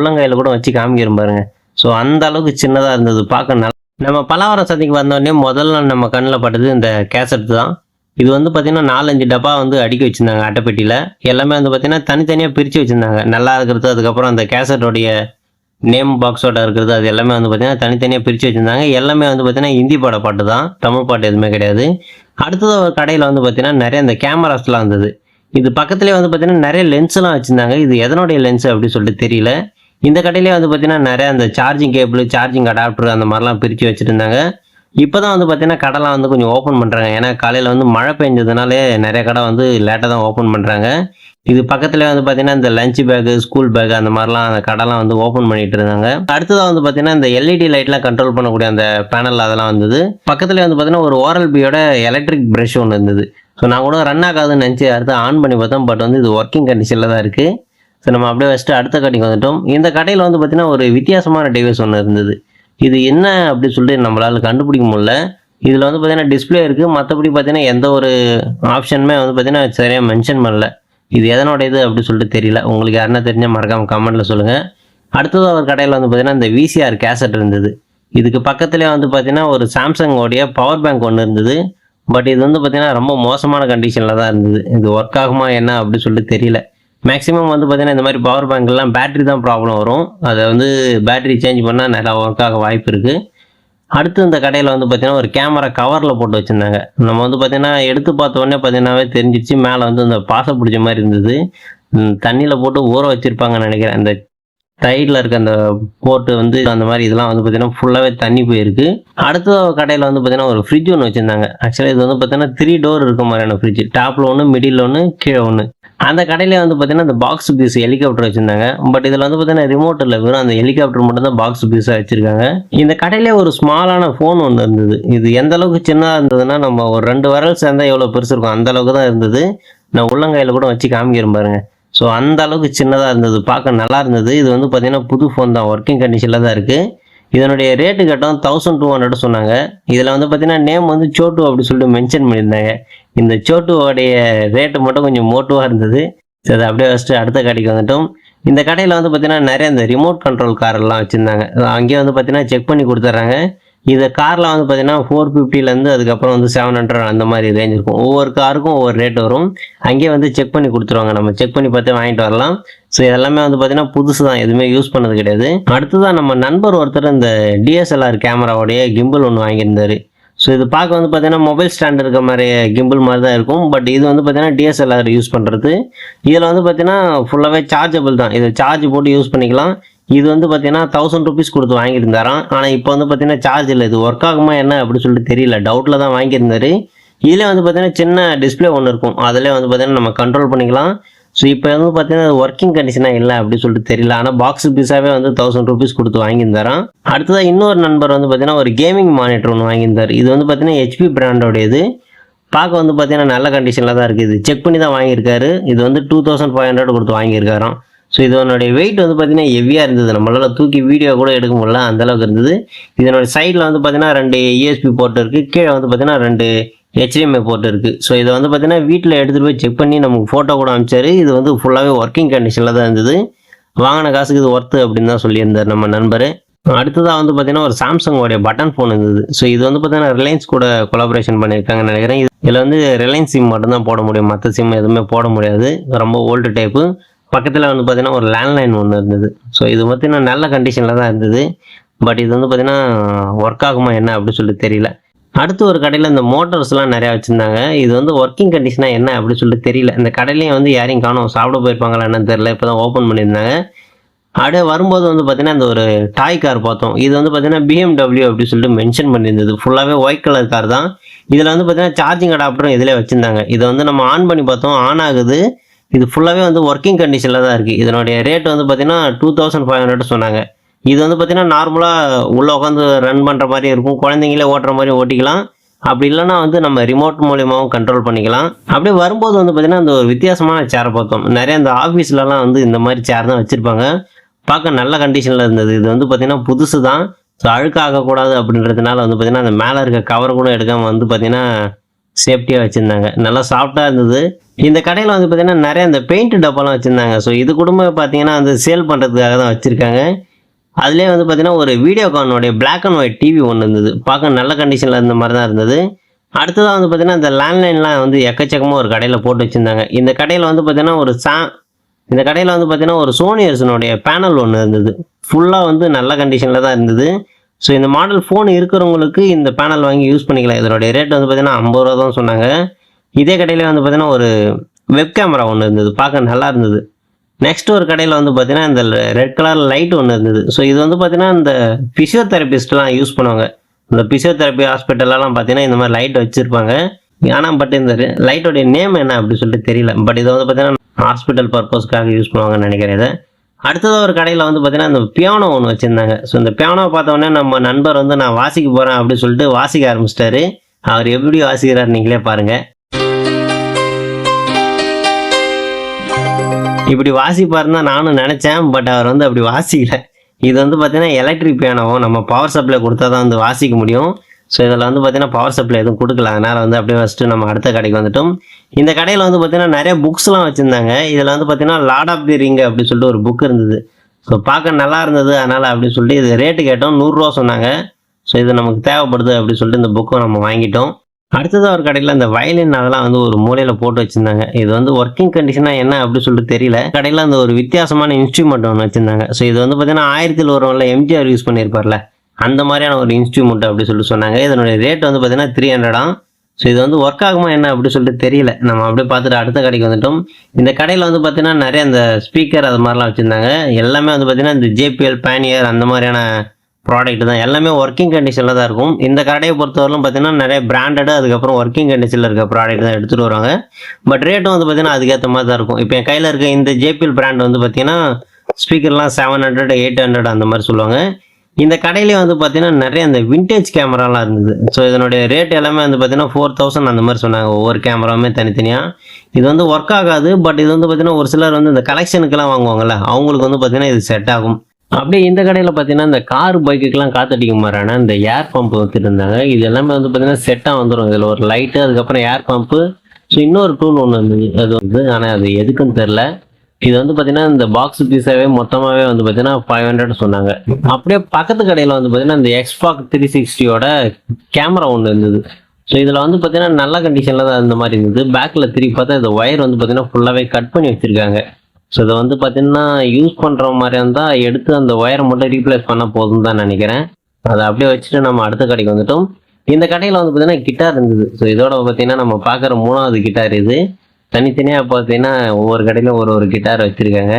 புள்ளங்கையில் கூட வச்சு காமிக்கிறோம் பாருங்க. ஸோ அந்த அளவுக்கு சின்னதாக இருந்தது. பார்க்க நல்லா நம்ம பலவரம் சந்தைக்கு வந்தோடனே முதல்ல நம்ம கண்ணில் பட்டது இந்த கேசட் தான். இது வந்து பார்த்தீங்கன்னா நாலஞ்சு டப்பா வந்து அடுக்கி வச்சுருந்தாங்க அட்டைப்பெட்டியில். எல்லாமே வந்து பார்த்தீங்கன்னா தனித்தனியாக பிரித்து வச்சுருந்தாங்க. நல்லா இருக்கிறது அதுக்கப்புறம் அந்த கேசட்டோடைய நேம் பாக்ஸோட இருக்கிறது அது எல்லாமே வந்து பார்த்தீங்கன்னா தனித்தனியாக பிரித்து வச்சுருந்தாங்க. எல்லாமே வந்து பார்த்தீங்கன்னா ஹிந்தி பாட பாட்டு தான். தமிழ் பாட்டு எதுவுமே கிடையாது. அடுத்தது ஒரு கடையில் வந்து பார்த்தீங்கன்னா நிறைய இந்த கேமராஸ்லாம் இருந்தது இது பக்கத்துலேயே வந்து பார்த்தீங்கன்னா நிறைய லென்ஸ்லாம் வச்சுருந்தாங்க. இது எதனுடைய லென்ஸ் அப்படின்னு சொல்லிட்டு தெரியல. இந்த கடையிலே வந்து பார்த்தீங்கன்னா நிறைய அந்த சார்ஜிங் கேபிள் சார்ஜிங் அடாப்டர் அந்த மாதிரிலாம் பிரித்து வச்சுருந்தாங்க. இப்போ தான் வந்து பார்த்தீங்கன்னா கடைலாம் வந்து கொஞ்சம் ஓப்பன் பண்ணுறாங்க ஏன்னா காலையில் வந்து மழை பெஞ்சதுனாலே நிறைய கடை வந்து லேட்டாக தான் ஓப்பன் பண்ணுறாங்க இது பக்கத்துல வந்து பார்த்தீங்கன்னா இந்த லஞ்ச் பேக்கு ஸ்கூல் பேக் அந்த மாதிரிலாம் அந்த கடைலாம் வந்து ஓப்பன் பண்ணிட்டு இருந்தாங்க. அடுத்ததாக வந்து பார்த்தீங்கன்னா இந்த எல்இடி லைட்லாம் கண்ட்ரோல் பண்ணக்கூடிய அந்த பேனல் அதெல்லாம் வந்தது. பக்கத்துல வந்து பார்த்தீங்கன்னா ஒரு ஓரல் பியோட எலக்ட்ரிக் ப்ரஷ் ஒன்று இருந்தது. ஸோ நான் கூட ரன் ஆகாதுன்னு நினச்சி அடுத்து ஆன் பண்ணி பார்த்தோம் பட் வந்து இது ஒர்க்கிங் கண்டிஷனில் தான் இருக்குது ஸோ நம்ம அப்படியே வச்சுட்டு அடுத்த கடைக்கு வந்துட்டோம். இந்த கடையில் வந்து பார்த்திங்கன்னா ஒரு வித்தியாசமான டிவைஸ் ஒன்று இருந்தது. இது என்ன அப்படின்னு சொல்லிட்டு நம்மளால் கண்டுபிடிக்க முடியல. இதில் வந்து பார்த்திங்கன்னா டிஸ்பிளே இருக்குது மற்றபடி பார்த்தீங்கன்னா எந்த ஒரு ஆப்ஷனுமே வந்து பார்த்திங்கன்னா சரியாக மென்ஷன் பண்ணல. இது எதனோட இது அப்படின்னு சொல்லிட்டு தெரியல. உங்களுக்கு யாருன்னா தெரிஞ்சால் மறக்காமல் கமெண்ட்டில் சொல்லுங்கள் அடுத்தது ஒரு கடையில் வந்து பார்த்தீங்கன்னா இந்த விசிஆர் கேசட் இருந்தது. இதுக்கு பக்கத்துலேயே வந்து பார்த்தீங்கன்னா ஒரு சாம்சங்கோடைய பவர் பேங்க் ஒன்று இருந்தது. பட் இது வந்து பார்த்திங்கன்னா ரொம்ப மோசமான கண்டிஷனில் தான் இருந்தது. இது ஒர்க் ஆகுமா என்ன அப்படின்னு சொல்லிட்டு தெரியல. மேக்ஸிமம் வந்து பார்த்தீங்கன்னா இந்த மாதிரி பவர் பேங்க்லாம் பேட்டரி தான் ப்ராப்ளம் வரும். அதை வந்து பேட்டரி சேஞ்ச் பண்ணால் நல்லா ஒர்க் ஆக வாய்ப்பு இருக்குது அடுத்து இந்த கடையில் வந்து பார்த்தீங்கன்னா ஒரு கேமரா கவரில் போட்டு வச்சுருந்தாங்க. நம்ம வந்து பார்த்தீங்கன்னா எடுத்து பார்த்த உடனே பார்த்தீங்கன்னாவே தெரிஞ்சிச்சு மேலே வந்து இந்த பாசை பிடிச்ச மாதிரி இருந்தது. தண்ணியில் போட்டு ஊற வச்சுருப்பாங்கன்னு நினைக்கிறேன். அந்த சைடில் இருக்க அந்த போட்டு வந்து அந்த மாதிரி இதெல்லாம் வந்து பார்த்தீங்கன்னா ஃபுல்லாகவே தண்ணி போயிருக்கு. அடுத்த கடையில் வந்து பார்த்தீங்கன்னா ஒரு ஃப்ரிட்ஜ் ஒன்று வச்சுருந்தாங்க. ஆக்சுவலாக இது வந்து பார்த்தீங்கன்னா த்ரீ டோர் இருக்க மாதிரியான ஃப்ரிட்ஜ் டாப்பில் ஒன்று மிடில் ஒன்று கீழே ஒன்று அந்த கடையிலே வந்து பார்த்தீங்கன்னா அந்த பாக்ஸ் பீஸ் ஹெலிகாப்டர் வச்சுருந்தாங்க. பட் இதில் வந்து பார்த்தீங்கன்னா ரிமோட் இல்லை வெறும் அந்த ஹெலிகாப்டர் மட்டும் தான் பாக்ஸ் பீஸாக வச்சுருக்காங்க. இந்த கடையில் ஒரு ஸ்மாலான ஃபோன் ஒன்று இருந்தது. இது எந்த அளவுக்கு சின்னதாக இருந்ததுன்னா நம்ம ஒரு ரெண்டு வரல் சேர்ந்தா எவ்வளோ பெருசு இருக்கும் அந்த அளவுக்கு தான் இருந்தது. நான் உள்ளங்கையில் கூட வச்சு காமிக்கிறேன் பாருங்க. ஸோ அந்த அளவுக்கு சின்னதாக இருந்தது. பார்க்க நல்லா இருந்தது. இது வந்து பார்த்தீங்கன்னா புது ஃபோன் தான். ஒர்க்கிங் கண்டிஷனில் தான் இருக்குது இதனுடைய ரேட்டு கட்டம் தௌசண்ட் டூ ஹண்ட்ரட் சொன்னாங்க. இதில் வந்து பார்த்தீங்கன்னா நேம் வந்து சோட்டு அப்படி சொல்லிட்டு மென்ஷன் பண்ணியிருந்தாங்க. இந்த சோட்டுவோடைய ரேட்டு மட்டும் கொஞ்சம் மோட்டுவாக இருந்தது. சரி அதை அப்படியே ஃபஸ்ட்டு அடுத்த கடைக்கு வந்துட்டோம். இந்த கடையில் வந்து பார்த்தீங்கன்னா நிறைய இந்த ரிமோட் கண்ட்ரோல் கார் எல்லாம் வச்சுருந்தாங்க. அங்கேயே வந்து பார்த்தீங்கன்னா செக் பண்ணி கொடுத்துட்றாங்க. இந்த காரில் வந்து பார்த்தீங்கன்னா ஃபோர் ஃபிஃப்டிலேருந்து அதுக்கப்புறம் வந்து செவன் ஹண்ட்ரட் அந்த மாதிரி ரேஞ்ச் இருக்கும். ஒவ்வொரு காருக்கும் ஒவ்வொரு ரேட் வரும். அங்கேயே வந்து செக் பண்ணி கொடுத்துருவாங்க. நம்ம செக் பண்ணி பார்த்து வாங்கிட்டு வரலாம். ஸோ எல்லாமே வந்து பார்த்தீங்கன்னா புதுசு தான் எதுவுமே யூஸ் பண்ணது கிடையாது. அடுத்ததான் நம்ம நண்பர் ஒருத்தர் இந்த டிஎஸ்எல்ஆர் கேமராவுடைய கிம்பிள் ஒன்று வாங்கியிருந்தார். ஸோ இது பார்க்க வந்து பார்த்தீங்கன்னா மொபைல் ஸ்டாண்ட் இருக்க மாதிரி கிம்பிள் மாதிரி தான் இருக்கும். பட் இது வந்து பார்த்தீங்கன்னா டிஎஸ்எல்ஆர் யூஸ் பண்ணுறது இதில் வந்து பார்த்தீங்கன்னா ஃபுல்லாகவே சார்ஜபிள் தான். இது சார்ஜ் போட்டு யூஸ் பண்ணிக்கலாம். இது வந்து பார்த்தீங்கன்னா தௌசண்ட் ருபீஸ் கொடுத்து வாங்கியிருந்தாராம் ஆனால் இப்போ வந்து பார்த்தீங்கன்னா சார்ஜ் இல்லை. இது ஒர்க் ஆகுமா என்ன அப்படின்னு சொல்லிட்டு தெரியல. டவுட்டில் தான் வாங்கியிருந்தாரு. இதில் வந்து பார்த்தீங்கன்னா சின்ன டிஸ்பிளே ஒன்று இருக்கும். அதில் வந்து பார்த்தீங்கன்னா நம்ம கண்ட்ரோல் பண்ணிக்கலாம். ஸோ இப்போ வந்து பார்த்தீங்கன்னா ஒர்க்கிங் கண்டிஷனாக இல்லை அப்படின்னு சொல்லிட்டு தெரியல. ஆனால் பாக்ஸ் பீஸாகவே வந்து தௌசண்ட் ருபீஸ் கொடுத்து வாங்கியிருந்தாராம். அடுத்ததாக இன்னொரு நண்பர் வந்து பார்த்தீங்கன்னா ஒரு கேமிங் மானிட்டர் ஒன்று வாங்கியிருந்தார். இது வந்து பார்த்தீங்கன்னா ஹெச்பி பிராண்டோடையது பார்க்க வந்து பார்த்தீங்கன்னா நல்ல கண்டிஷனில் தான் இருக்குது இது செக் பண்ணி தான் வாங்கியிருக்காரு. இது வந்து டூ தௌசண்ட் ஃபைவ் ஹண்ட்ரட் கொடுத்து வாங்கியிருக்காராம். ஸோ இதனுடைய வெயிட் வந்து பார்த்தீங்கன்னா ஹெவியாக இருந்தது. நம்மளால் தூக்கி வீடியோ கூட எடுக்க முடியல அந்தளவுக்கு இருந்தது. இதனோட சைடில் வந்து பார்த்தீங்கன்னா ரெண்டு யூஎஸ்பி போர்ட் இருக்குது கீழே வந்து பார்த்தீங்கன்னா ரெண்டு ஹெச்டிஎம்ஐ போர்ட் இருக்குது ஸோ இதை வந்து பார்த்தீங்கன்னா வீட்டில் எடுத்துகிட்டு போய் செக் பண்ணி நமக்கு ஃபோட்டோ கூட அனுப்பிச்சாரு. இது வந்து ஃபுல்லாகவே ஒர்க்கிங் கண்டிஷனில் தான் இருந்தது. வாங்கின காசுக்கு இது ஒர்த்து அப்படின்னு தான் சொல்லியிருந்தார் நம்ம நண்பர். அடுத்ததாக வந்து பார்த்தீங்கன்னா ஒரு சாம்சங்கோடைய பட்டன் ஃபோன் இருந்தது. ஸோ இது வந்து பார்த்தீங்கன்னா ரிலையன்ஸ் கூட கொலாபரேஷன் பண்ணியிருக்காங்கன்னு நினைக்கிறேன். இதில் வந்து ரிலையன்ஸ் சிம் மட்டும்தான் போட முடியும். மற்ற சிம் எதுவுமே போட முடியாது. ரொம்ப ஓல்டு டைப்பு பக்கத்தில் வந்து பார்த்தீங்கன்னா ஒரு லேண்ட்லைன் ஒன்று இருந்தது. ஸோ இது பார்த்தீங்கன்னா நல்ல கண்டிஷனில் தான் இருந்தது. பட் இது வந்து பார்த்திங்கன்னா ஒர்க் ஆகுமா என்ன அப்படின்னு சொல்லி தெரியல. அடுத்து ஒரு கடையில் இந்த மோட்டார்ஸ்லாம் நிறையா வச்சுருந்தாங்க. இது வந்து ஒர்க்கிங் கண்டிஷனாக என்ன அப்படின்னு சொல்லிட்டு தெரியல. இந்த கடையிலையும் வந்து யாரையும் காணும். சாப்பிட போயிருப்பாங்களா என்னன்னு தெரியல. இப்போ தான் ஓப்பன் பண்ணியிருந்தாங்க. அப்படியே வரும்போது வந்து பார்த்தீங்கன்னா இந்த ஒரு டாய் கார் பார்த்தோம். இது வந்து பார்த்தீங்கன்னா பிஎம்டபிள்யூ அப்படின்னு சொல்லிட்டு மென்ஷன் பண்ணியிருந்தது. ஃபுல்லாகவே ஒயிட் கலர் கார் தான். இதில் வந்து பார்த்தீங்கன்னா சார்ஜிங் அடாப்டரும் இதில் வச்சுருந்தாங்க. இதை வந்து நம்ம ஆன் பண்ணி பார்த்தோம். ஆன் ஆகுது. இது ஃபுல்லாகவே வந்து ஒர்க்கிங் கண்டிஷனில் தான் இருக்குது இதனுடைய ரேட் வந்து பார்த்தீங்கன்னா டூ தௌசண்ட் ஃபைவ் ஹண்ட்ரட் சொன்னாங்க. இது வந்து பார்த்திங்கன்னா நார்மலாக உள்ளே உட்காந்து ரன் பண்ணுற மாதிரி இருக்கும். குழந்தைங்களே ஓட்டுற மாதிரி ஓட்டிக்கலாம். அப்படி இல்லைன்னா வந்து நம்ம ரிமோட் மூலியமாகவும் கண்ட்ரோல் பண்ணிக்கலாம். அப்படியே வரும்போது வந்து பார்த்திங்கன்னா இந்த ஒரு வித்தியாசமான சேரை பார்த்தோம். நிறைய இந்த ஆஃபீஸ்லலாம் வந்து இந்த மாதிரி சேர் தான் வச்சுருப்பாங்க. பார்க்க நல்ல கண்டிஷனில் இருந்தது. இது வந்து பார்த்திங்கன்னா புதுசு தான் ஸோ அழுக்காகக்கூடாது அப்படின்றதுனால வந்து பார்த்தீங்கன்னா அந்த மேலே இருக்க கவர் கூட எடுக்காமல் வந்து பார்த்திங்கன்னா சேஃப்டியாக வச்சுருந்தாங்க. நல்லா சாஃப்டாக இருந்தது. இந்த கடையில் வந்து பார்த்தீங்கன்னா நிறைய இந்த பெயிண்ட் டப்பாலாம் வச்சுருந்தாங்க. ஸோ இது குடும்பம் பார்த்தீங்கன்னா வந்து சேல் பண்ணுறதுக்காக தான் வச்சுருக்காங்க. அதுலேயே வந்து பார்த்தீங்கன்னா ஒரு வீடியோகானுடைய பிளாக் அண்ட் ஒயிட் டிவி ஒன்று இருந்தது. பார்க்க நல்ல கண்டிஷனில் இருந்த மாதிரி தான் இருந்தது. அடுத்ததாக வந்து பார்த்தீங்கன்னா இந்த லேண்ட்லைன்லாம் வந்து எக்கச்சக்கமாக ஒரு கடையில் போட்டு வச்சுருந்தாங்க. இந்த கடையில் வந்து பார்த்தீங்கன்னா ஒரு சா இந்த கடையில் வந்து பார்த்தீங்கன்னா ஒரு சோனியர்ஸனுடைய பேனல் ஒன்று இருந்தது. ஃபுல்லாக வந்து நல்ல கண்டிஷனில் தான் இருந்தது. ஸோ இந்த மாடல் ஃபோன் இருக்கிறவங்களுக்கு இந்த பேனல் வாங்கி யூஸ் பண்ணிக்கலாம். இதனுடைய ரேட் வந்து பார்த்தீங்கன்னா ஐம்பது ரூபா தான் சொன்னாங்க. இதே கடையில் வந்து பார்த்தீங்கன்னா ஒரு வெப் கேமரா ஒன்று இருந்தது. பார்க்க நல்லா இருந்தது. நெக்ஸ்ட் ஒரு கடையில் வந்து பார்த்தீங்கன்னா இந்த ரெட் கலர் லைட் ஒன்று இருந்தது. ஸோ இது வந்து பார்த்தீங்கன்னா இந்த ஃபிசியோதெரபிஸ்ட்லாம் யூஸ் பண்ணுவாங்க. இந்த ஃபிசியோதெரப்பி ஹாஸ்பிட்டல்லாம் பார்த்தீங்கன்னா இந்த மாதிரி லைட் வச்சுருப்பாங்க. ஆனால் பட் இந்த லைட்டோடைய நேம் என்ன அப்படி சொல்லிட்டு தெரியல. பட் இதை வந்து பார்த்தீங்கன்னா ஹாஸ்பிட்டல் பர்பஸ்க்காக யூஸ் பண்ணுவாங்கன்னு நினைக்கிறேன் இதை. அடுத்தது ஒரு கடையில் வந்து பார்த்தீங்கன்னா இந்த பியானோ ஒன்று வச்சுருந்தாங்க. ஸோ இந்த பியானோவை பார்த்தோன்னே நம்ம நண்பர் வந்து நான் வாசிக்க போகிறேன் அப்படின்னு சொல்லிட்டு வாசிக்க ஆரம்பிச்சிட்டாரு. அவர் எப்படி வாசிக்கிறார் நீங்களே பாருங்கள் இப்படி வாசிப்பாருன்னு தான் நானும் நினச்சேன் பட் அவர் வந்து அப்படி வாசிக்கல. இது வந்து பார்த்தீங்கன்னா எலக்ட்ரிக் பியானோவும் நம்ம பவர் சப்ளை கொடுத்தா தான் வந்து வாசிக்க முடியும். ஸோ இதில் வந்து பார்த்தீங்கன்னா பவர் சப்ளை எதுவும் கொடுக்கல. அதனால் வந்து அப்படியே ஃபஸ்ட்டு நம்ம அடுத்த கடைக்கு வந்துட்டோம். இந்த கடையில் வந்து பார்த்தீங்கன்னா நிறைய புக்ஸ்லாம் வச்சுருந்தாங்க. இதில் வந்து பார்த்தீங்கன்னா லார்ட் ஆஃப் தி ரிங் அப்படின்னு சொல்லிட்டு ஒரு புக் இருந்தது. ஸோ பார்க்க நல்லா இருந்தது. அதனால் அப்படின்னு சொல்லிட்டு இது ரேட்டு கேட்டோம். நூறுரூவா சொன்னாங்க. ஸோ இது நமக்கு தேவைப்படுது அப்படின்னு சொல்லிட்டு இந்த புக்கை நம்ம வாங்கிட்டோம். அடுத்ததாக ஒரு கடையில் இந்த வயலின் அதெல்லாம் வந்து ஒரு மூலையில் போட்டு வச்சுருந்தாங்க. இது வந்து ஒர்க்கிங் கண்டிஷனாக என்ன அப்படின்னு சொல்லிட்டு தெரியல. கடையில் அந்த ஒரு வித்தியாசமான இன்ஸ்ட்ருமெண்ட் ஒன்று வச்சுருந்தாங்க. ஸோ இது வந்து பார்த்தீங்கன்னா ஆயிரத்தில் ஒருவரில் எம்ஜிஆர் யூஸ் பண்ணியிருப்பார்ல. அந்த மாதிரியான ஒரு இன்ஸ்ட்ருமெண்ட் அப்படி சொல்லிட்டு சொன்னாங்க. இதனுடைய ரேட் வந்து பார்த்தீங்கன்னா த்ரீ ஹண்ட்ரடாம் ஸோ இது வந்து ஒர்க் ஆகுமா என்ன அப்படி சொல்லிட்டு தெரியல. நம்ம அப்படியே பார்த்துட்டு அடுத்த கடைக்கு வந்துட்டோம். இந்த கடையில் வந்து பார்த்தீங்கன்னா நிறைய அந்த ஸ்பீக்கர் அது மாதிரிலாம் வச்சுருந்தாங்க. எல்லாமே வந்து பார்த்தீங்கன்னா இந்த ஜேபிஎல் பேனியர் அந்த மாதிரியான ப்ராடக்ட் தான். எல்லாமே ஒர்க்கிங் கண்டிஷனில் தான் இருக்கும். இந்த கடையை பொறுத்தவரையிலும் பார்த்தீங்கன்னா நிறைய பிராண்டடு அதுக்கப்புறம் ஒர்க்கிங் கண்டிஷனில் இருக்க ப்ராடக்ட் தான் எடுத்துகிட்டு வருவாங்க. பட் ரேட்டும் வந்து பார்த்தீங்கன்னா அதுக்கேற்ற மாதிரி தான் இருக்கும். இப்போ என் கையில் இருக்க இந்த ஜேபிஎல் பிராண்ட் வந்து பார்த்தீங்கன்னா ஸ்பீக்கர்லாம் செவன் ஹண்ட்ரட் எயிட் ஹண்ட்ரட் அந்த மாதிரி சொல்லுவாங்க. இந்த கடையிலே வந்து பார்த்தீங்கன்னா நிறைய அந்த விண்டேஜ் கேமராலாம் இருந்தது. ஸோ இதனுடைய ரேட் எல்லாமே வந்து பார்த்தீங்கன்னா ஃபோர் தௌசண்ட் அந்த மாதிரி சொன்னாங்க. ஒவ்வொரு கேமராவுமே தனித்தனியாக இது வந்து ஒர்க் ஆகாது பட் இது வந்து பார்த்தீங்கன்னா ஒரு சிலர் வந்து இந்த கலெக்ஷனுக்கெல்லாம் வாங்குவாங்கல்ல அவங்களுக்கு வந்து பார்த்தீங்கன்னா இது செட் ஆகும். அப்படியே இந்த கடையில் பார்த்தீங்கன்னா இந்த கார் பைக்குக்கெல்லாம் காத்தடிக்க மாதிரியான இந்த ஏர் பம்ப் வச்சுட்டு இருந்தாங்க. இது எல்லாமே வந்து பார்த்தீங்கன்னா செட்டாக வந்துடும் இதில் ஒரு லைட்டு அதுக்கப்புறம் ஏர் பம்ப்பு ஸோ இன்னொரு டூல் ஒன்று இருந்தது. அது வந்து ஆனால் அது எதுக்குன்னு தெரில இது வந்து பார்த்தீங்கன்னா இந்த பாக்ஸ் பீஸாவே மொத்தமாகவே வந்து பார்த்தீங்கன்னா ஃபைவ் ஹண்ட்ரட் சொன்னாங்க. அப்படியே பக்கத்து கடையில் வந்து பார்த்தீங்கன்னா இந்த எக்ஸ்பாக் த்ரீ சிக்ஸ்டியோட கேமரா ஒன்று இருந்தது. ஸோ இதில் வந்து பார்த்தீங்கன்னா நல்ல கண்டிஷனில் தான் இந்த மாதிரி இருந்தது. பேக்கில் திருப்பி பார்த்தா இந்த ஒயர் வந்து பார்த்தீங்கன்னா ஃபுல்லாகவே கட் பண்ணி வச்சுருக்காங்க. ஸோ இதை வந்து பார்த்தீங்கன்னா யூஸ் பண்ணுற மாதிரி இருந்தால் எடுத்து அந்த ஒயரை மட்டும் ரீப்ளேஸ் பண்ணால் போதும் தான் நினைக்கிறேன். அதை அப்படியே வச்சுட்டு நம்ம அடுத்த கடைக்கு வந்துட்டோம். இந்த கடையில் வந்து பார்த்தீங்கன்னா கிட்டார் இருந்தது. ஸோ இதோட பார்த்தீங்கன்னா நம்ம பார்க்குற மூணாவது கிட்டார் இது. தனித்தனியாக பார்த்தீங்கன்னா ஒவ்வொரு கடையிலும் ஒரு ஒரு கிட்டார் வச்சுருக்காங்க.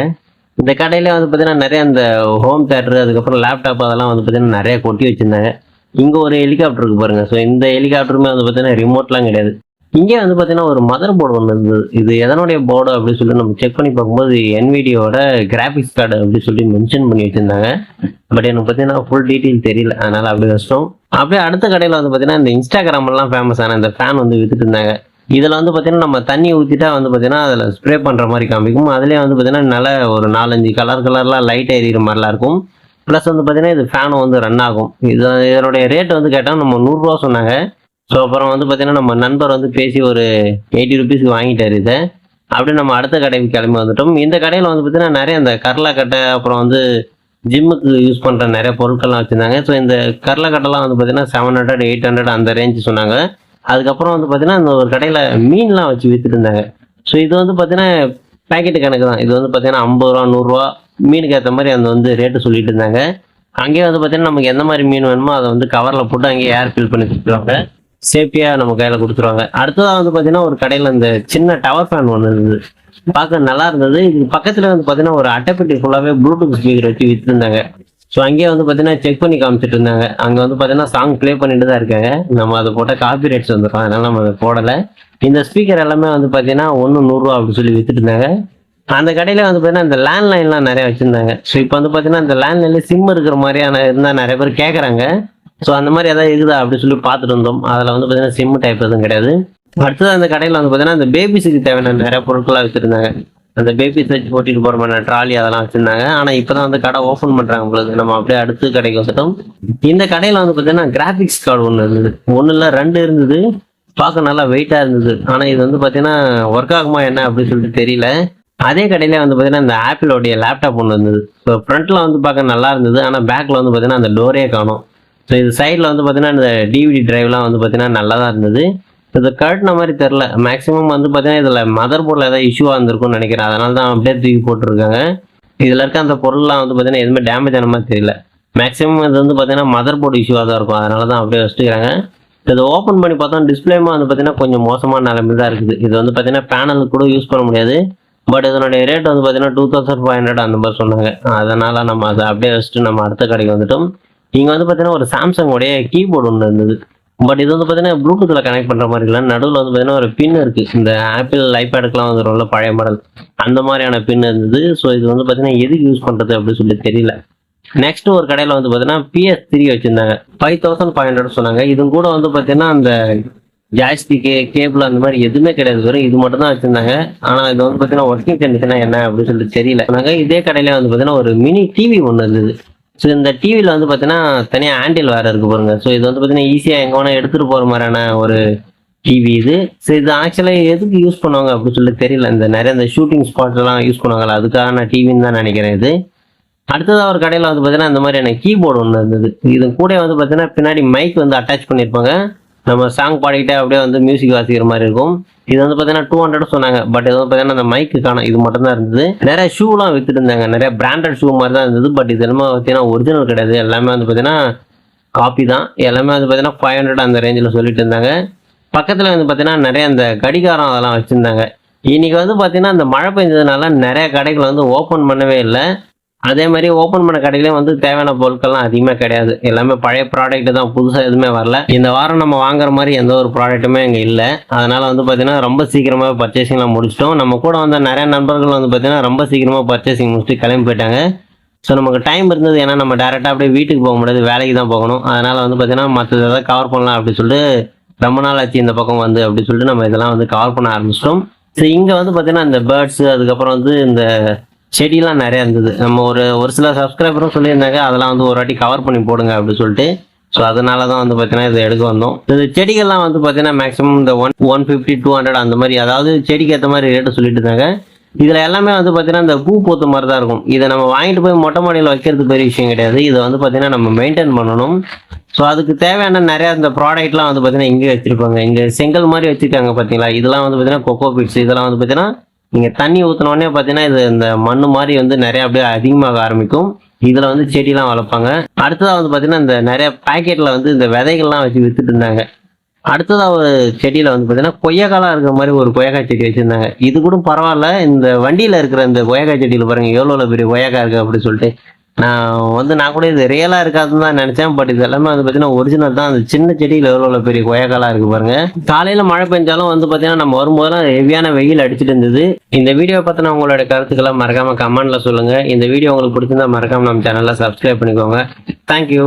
இந்த கடையில் வந்து பார்த்தீங்கன்னா நிறைய இந்த ஹோம் தேட்டர் அதுக்கப்புறம் லேப்டாப் அதெல்லாம் வந்து பார்த்தீங்கன்னா நிறைய கொட்டி வச்சுருந்தாங்க. இங்கே ஒரு ஹெலிகாப்டர் இருக்கு பாருங்கள் ஸோ இந்த ஹெலிகாப்டருமே வந்து பார்த்தீங்கன்னா ரிமோட்லாம் கிடையாது. இங்கே வந்து பார்த்தீங்கன்னா ஒரு மதர் போர்டு ஒன்று இருந்தது இது எதனுடைய போர்டு அப்படின்னு சொல்லி நம்ம செக் பண்ணி பார்க்கும்போது என்விடியோட கிராஃபிக்ஸ் கார்டு அப்படின்னு சொல்லி மென்ஷன் பண்ணி வச்சுருந்தாங்க. பட் எனக்கு பார்த்தீங்கன்னா ஃபுல் டீட்டெயில் தெரியல. அதனால் அப்படி கஷ்டம் அப்படியே அடுத்த கடையில் வந்து பார்த்தீங்கன்னா இந்த இன்ஸ்டாகிராம் எல்லாம் ஃபேமஸான இந்த ஃபேன் வந்து வித்துட்டு இருந்தாங்க. இதில் வந்து பார்த்தீங்கன்னா நம்ம தண்ணி ஊற்றிட்டா வந்து பார்த்தீங்கன்னா அதில் ஸ்ப்ரே பண்ணுற மாதிரி காமிக்கும். அதுலேயே வந்து பார்த்தீங்கன்னா நல்ல ஒரு நாலஞ்சு கலர் கலர்லாம் லைட் எரியிற மாதிரிலாம் இருக்கும். ப்ளஸ் வந்து பார்த்தீங்கன்னா இது ஃபேனும் வந்து ரன் ஆகும். இது இதனுடைய ரேட் வந்து கேட்டால் நம்ம நூறுரூவா சொன்னாங்க. ஸோ அப்புறம் வந்து பார்த்தீங்கன்னா நம்ம நண்பர் வந்து பேசி ஒரு எயிட்டி ருபீஸ்க்கு வாங்கிட்டார் இதை. அப்படியே நம்ம அடுத்த கடைக்கு கிளம்பி வந்துட்டோம். இந்த கடையில் வந்து பார்த்தீங்கன்னா நிறைய இந்த கட்டை அப்புறம் வந்து ஜிம்முக்கு யூஸ் பண்ணுற நிறைய பொருட்கள்லாம் வச்சுருந்தாங்க. ஸோ இந்த கரலைக்கட்டைலாம் வந்து பார்த்தீங்கன்னா செவன் ஹண்ட்ரட் எயிட் ஹண்ட்ரட் அந்த ரேஞ்சு சொன்னாங்க. அதுக்கப்புறம் வந்து பார்த்தீங்கன்னா இந்த ஒரு கடையில் மீன்லாம் வச்சு விற்றுட்டு இருந்தாங்க. ஸோ இது வந்து பார்த்தீங்கன்னா பேக்கெட்டு கணக்கு தான். இது வந்து பார்த்தீங்கன்னா ஐம்பது ரூபா நூறுரூவா மீனுக்கு ஏற்ற மாதிரி அந்த வந்து ரேட்டு சொல்லிட்டு இருந்தாங்க. அங்கேயே வந்து பார்த்தீங்கன்னா நமக்கு எந்த மாதிரி மீன் வேணுமோ அதை வந்து கவரில் போட்டு அங்கேயே ஏர் ஃபில் பண்ணி கொடுத்துருவாங்க சேஃப்டியாக நம்ம கையில் கொடுத்துருவாங்க. அடுத்ததாக வந்து பார்த்தீங்கன்னா ஒரு கடையில் இந்த சின்ன டவர் ஃபேன் ஒன்று இருந்தது. பார்க்க நல்லா இருந்தது. இது பக்கத்தில் வந்து பார்த்தீங்கன்னா ஒரு அட்டைப்பெட்டி ஃபுல்லாகவே ப்ளூடூத் ஸ்பீக்கர் வச்சு விற்றுருந்தாங்க ஸோ அங்கேயே வந்து பார்த்தீங்கன்னா செக் பண்ணி காமிச்சிட்டு இருந்தாங்க. அங்கே வந்து பார்த்தீங்கன்னா சாங் ப்ளே பண்ணிட்டு தான் இருக்காங்க. நம்ம அதை போட்டால் காப்பி ரைட்ஸ் வந்துடும் அதனால நம்ம அதை போடலை. இந்த ஸ்பீக்கர் எல்லாமே வந்து பார்த்தீங்கன்னா ஒன்று நூறுரூவா அப்படின்னு சொல்லி வித்துட்டு இருந்தாங்க. அந்த கடையில் வந்து பார்த்தீங்கன்னா இந்த லேண்ட்லைன்லாம் நிறைய வச்சுருந்தாங்க. ஸோ இப்போ வந்து பார்த்தீங்கன்னா இந்த லேண்ட்லைன்ல சிம் இருக்கிற மாதிரியான இருந்தால் நிறைய பேர் கேட்குறாங்க ஸோ அந்த மாதிரி எதாவது இருக்குதா அப்படின்னு சொல்லி பார்த்துட்டு இருந்தோம். அதில் வந்து பார்த்தீங்கன்னா சிம் டைப் எதுவும் கிடையாது. அடுத்தது அந்த கடையில் வந்து பார்த்தீங்கன்னா அந்த பேபிஸுக்கு தேவையான நிறைய பொருட்களாக வச்சுருந்தாங்க. அந்த பேபி சர்ச் போட்டிட்டு போகிற மாதிரி ட்ராலி அதெல்லாம் வச்சுருந்தாங்க. ஆனால் இப்போ தான் வந்து கடை ஓப்பன் பண்ணுறாங்க உங்களுக்கு. நம்ம அப்படியே அடுத்த கடைக்கு வந்துட்டோம். இந்த கடையில் வந்து பார்த்தீங்கன்னா கிராஃபிக்ஸ் கார்டு ஒன்று இருந்தது. ஒன்றும் இல்லை ரெண்டு இருந்தது. பார்க்க நல்லா வெயிட்டாக இருந்தது. ஆனால் இது வந்து பார்த்தீங்கன்னா ஒர்க் ஆகுமா என்ன அப்படின்னு சொல்லிட்டு தெரியல. அதே கடையில வந்து பார்த்தீங்கன்னா இந்த ஆப்பிளோடைய லேப்டாப் ஒன்று இருந்தது. ஸோ ஃப்ரண்ட்டில் வந்து பார்க்க நல்லா இருந்தது. ஆனால் பேக்கில் வந்து பார்த்தீங்கன்னா அந்த டோரே காணும். ஸோ இது சைடில் வந்து பார்த்தீங்கன்னா இந்த டிவிடி டிரைவ்லாம் வந்து பார்த்தீங்கன்னா நல்லா தான் இருந்தது. இது கழட்டின மாதிரி தெரில மேக்ஸிமம் வந்து பார்த்தீங்கன்னா இதில் மதர் போர்டில் ஏதாவது இஷ்யூவாக இருந்திருக்கும்னு நினைக்கிறேன். அதனால தான் அப்படியே தூக்கி போட்டிருக்காங்க. இதில் இருக்க அந்த பொருள்லாம் வந்து பார்த்தீங்கன்னா எதுவுமே டேமேஜ் ஆன மாதிரி தெரியல. மேக்ஸிமம் இது வந்து பார்த்தீங்கன்னா மதர் போர்டு இஷ்யூவாக தான் இருக்கும். அதனால தான் அப்படியே வச்சுக்கிறாங்க இதை ஓப்பன் பண்ணி பார்த்தா டிஸ்பிளேமா வந்து பார்த்தீங்கன்னா கொஞ்சம் மோசமான நிலைமை தான் இருக்குது. இது வந்து பார்த்தீங்கன்னா பேனலுக்கு கூட யூஸ் பண்ண முடியாது. பட் இதனுடைய ரேட் வந்து பார்த்தீங்கன்னா டூ தௌசண்ட் ஃபைவ் ஹண்ட்ரட் அந்த மாதிரி சொன்னாங்க. அதனால் நம்ம அதை அப்படியே வச்சுட்டு நம்ம அடுத்த கடைக்கு வந்துட்டோம். இங்கே வந்து பார்த்தீங்கன்னா ஒரு சாம்சங் உடைய கீபோர்டு ஒன்று இருந்தது. பட் இது வந்து பார்த்தீங்கன்னா ப்ளூடூத்தில் கனெக்ட் பண்ணுற மாதிரி இல்லை. நடுவில் வந்து பார்த்தீங்கன்னா ஒரு பின் இருக்குது இந்த ஆப்பிள் ஐபேடுக்கெலாம் வந்துடும்ல பழைய மாடல் அந்த மாதிரியான பின் இருந்தது. ஸோ இது வந்து பார்த்தீங்கன்னா எதுக்கு யூஸ் பண்ணுறது அப்படின்னு சொல்லி தெரியல. நெக்ஸ்ட் ஒரு கடையில் வந்து பார்த்தீங்கன்னா பிஎஸ் த்ரீ வச்சுருந்தாங்க. ஃபைவ் தௌசண்ட் ஃபைவ் ஹண்ட்ரட் சொன்னாங்க. இது கூட வந்து பார்த்தீங்கன்னா அந்த ஜாய்ஸ்டிக்கு கேபிள் அந்த மாதிரி எதுவுமே கிடையாது வெறும் இது மட்டும் தான் வச்சுருந்தாங்க. ஆனால் இது வந்து பார்த்தீங்கன்னா ஒர்க்கிங் கண்டிஷனாக என்ன அப்படின்னு சொல்லிட்டு தெரியல. சொன்னாங்க. இதே கடையில வந்து பார்த்தீங்கன்னா ஒரு மினி டிவி ஒன்று இருந்தது. ஸோ இந்த டிவியில் வந்து பார்த்தீங்கன்னா தனியாக ஹேண்டில் வேறு இருக்குது பாருங்க. ஸோ இது வந்து பார்த்தீங்கன்னா ஈஸியாக எங்கே வேணால் எடுத்துகிட்டு போகிற மாதிரியான ஒரு டிவி இது. ஸோ இது ஆக்சுவலாக எதுக்கு யூஸ் பண்ணுவாங்க அப்படின்னு சொல்லி தெரியல. இந்த நிறைய இந்த ஷூட்டிங் ஸ்பாட்லாம் யூஸ் பண்ணுவாங்கல்ல அதுக்கான டிவின்னு தான் நினைக்கிறேன் இது. அடுத்ததாக ஒரு கடையில் வந்து பார்த்தீங்கன்னா இந்த மாதிரியான கீபோர்டு ஒன்று இருந்தது. இது கூட வந்து பார்த்தீங்கன்னா பின்னாடி மைக் வந்து அட்டாச் பண்ணியிருப்பாங்க நம்ம சாங் பாடிக்கிட்டே அப்படியே வந்து மியூசிக் வாசிக்கிற மாதிரி இருக்கும். இது வந்து பார்த்தீங்கன்னா டூ ஹண்ட்ரட் சொன்னாங்க. பட் இது வந்து பார்த்தீங்கன்னா அந்த மைக்கு காணும் இது மட்டும் தான் இருந்தது. நிறைய ஷூலாம் வித்துட்டு இருந்தாங்க. நிறைய பிராண்டட் ஷூ மாதிரி தான் இருந்தது. பட் இது எல்லாமே பார்த்தீங்கன்னா ஒரிஜினல் கிடையாது. எல்லாமே வந்து பார்த்தீங்கன்னா காப்பி தான். எல்லாமே வந்து பார்த்தீங்கன்னா ஃபைவ் ஹண்ட்ரட் அந்த ரேஞ்சில் சொல்லிட்டு இருந்தாங்க. பக்கத்தில் வந்து பார்த்தீங்கன்னா நிறைய அந்த கடிகாரம் அதெல்லாம் வச்சுருந்தாங்க. இன்றைக்கி வந்து பார்த்தீங்கன்னா அந்த மழை பெஞ்சதுனால நிறைய கடைகள் வந்து ஓப்பன் பண்ணவே இல்லை. அதே மாதிரி ஓப்பன் பண்ண கடையிலையும் வந்து தேவையான பொருட்கள்லாம் அதிகமாக கிடையாது. எல்லாமே பழைய ப்ராடக்ட் தான் புதுசாக எதுவுமே வரல. இந்த வாரம் நம்ம வாங்குற மாதிரி எந்த ஒரு ப்ராடக்ட்டுமே இங்கே இல்லை. அதனால் வந்து பார்த்தீங்கன்னா ரொம்ப சீக்கிரமாக பர்ச்சேசிங்லாம் முடிச்சிட்டோம். நம்ம கூட வந்த நிறைய நண்பர்கள் வந்து பார்த்தீங்கன்னா ரொம்ப சீக்கிரமாக பர்ச்சேசிங் முடிச்சுட்டு கிளம்பி போயிட்டாங்க. ஸோ நமக்கு டைம் இருந்தது. ஏன்னா நம்ம டேரெக்டாக அப்படியே வீட்டுக்கு போக முடியாது. வேலைக்கு தான் போகணும். அதனால் வந்து பார்த்தீங்கன்னா மற்றது எதாவது கவர் பண்ணலாம் அப்படின்னு சொல்லிட்டு ரொம்ப நாள் ஆச்சு இந்த பக்கம் வந்து அப்படின்னு சொல்லிட்டு நம்ம இதெல்லாம் வந்து கவர் பண்ண ஆரம்பிச்சிட்டோம். ஸோ இங்கே வந்து பார்த்தீங்கன்னா இந்த பேர்ட்ஸ் அதுக்கப்புறம் வந்து இந்த செடிலாம் நிறைய இருந்தது. நம்ம ஒரு ஒரு சில சப்ஸ்கிரைபரும் சொல்லியிருந்தாங்க அதெல்லாம் வந்து ஒரு வாட்டி கவர் பண்ணி போடுங்க அப்படின்னு சொல்லிட்டு. ஸோ அதனால தான் வந்து பார்த்தீங்கன்னா இதை எடுக்க வந்தோம். இந்த செடிகள்லாம் வந்து பார்த்தீங்கன்னா மேக்ஸிமம் இந்த one one fifty two hundred அந்த மாதிரி அதாவது செடிக்கு ஏற்ற மாதிரி ரேட்டு சொல்லிட்டு இருந்தாங்க. இதில் எல்லாமே வந்து பார்த்தீங்கன்னா இந்த பூ பூத்த மாதிரி தான் இருக்கும். இதை நம்ம வாங்கிட்டு போய் மொட்டை மாடியில் வைக்கிறது பெரிய விஷயம் கிடையாது. இதை வந்து பார்த்தீங்கன்னா நம்ம மெயின்டைன் பண்ணணும். ஸோ அதுக்கு தேவையான நிறையா இந்த ப்ராடக்ட்லாம் வந்து பார்த்தீங்கன்னா இங்கே வச்சுருப்பாங்க. இங்கே செங்கல் மாதிரி வச்சுருக்காங்க பார்த்தீங்களா இதெல்லாம் வந்து பார்த்தீங்கன்னா கொக்கோ பீட்ஸ் இதெல்லாம் வந்து பார்த்தீங்கன்னா நீங்கள் தண்ணி ஊற்றினோடனே பார்த்தீங்கன்னா இது இந்த மண் மாதிரி வந்து நிறையா அப்படியே அதிகமாக ஆரம்பிக்கும். இதில் வந்து செடிலாம் வளர்ப்பாங்க. அடுத்ததாக வந்து பார்த்தீங்கன்னா இந்த நிறைய பாக்கெட்டில் வந்து இந்த விதைகள்லாம் வச்சு விற்றுட்டு இருந்தாங்க. அடுத்ததாக ஒரு செடியில் வந்து பார்த்தீங்கன்னா கொய்யாக்காலாம் இருக்கிற மாதிரி ஒரு கொய்யாக்காய் செடி வச்சுருந்தாங்க. இது கூட பரவாயில்ல. இந்த வண்டியில் இருக்கிற இந்த கொய்யாக்காய் செடியில் பாருங்கள் எவ்வளோ பெரிய கொய்யாக்காய் இருக்குது அப்படின்னு சொல்லிட்டு நான் வந்து நான் கூட இது ரியலாக இருக்காதுன்னு தான் நினச்சேன். பட் இது எல்லாமே வந்து பார்த்தீங்கன்னா ஒரிஜினல் தான். அந்த சின்ன செடியில் எவ்வளோ பெரிய கொயக்காலாக இருக்குது பாருங்க. காலையில் மழை பெஞ்சாலும் வந்து பார்த்தீங்கன்னா நம்ம வரும்போதெல்லாம் ஹெவியான வெயில் அடிச்சிட்டு இருந்தது. இந்த வீடியோ பற்றின உங்களோட கருத்துக்களை மறக்காமல் கமெண்ட்டில் சொல்லுங்கள் இந்த வீடியோ உங்களுக்கு பிடிச்சிருந்தா மறக்காமல் நம்ம சேனலில் சப்ஸ்கிரைப் பண்ணிக்கோங்க. தேங்க்யூ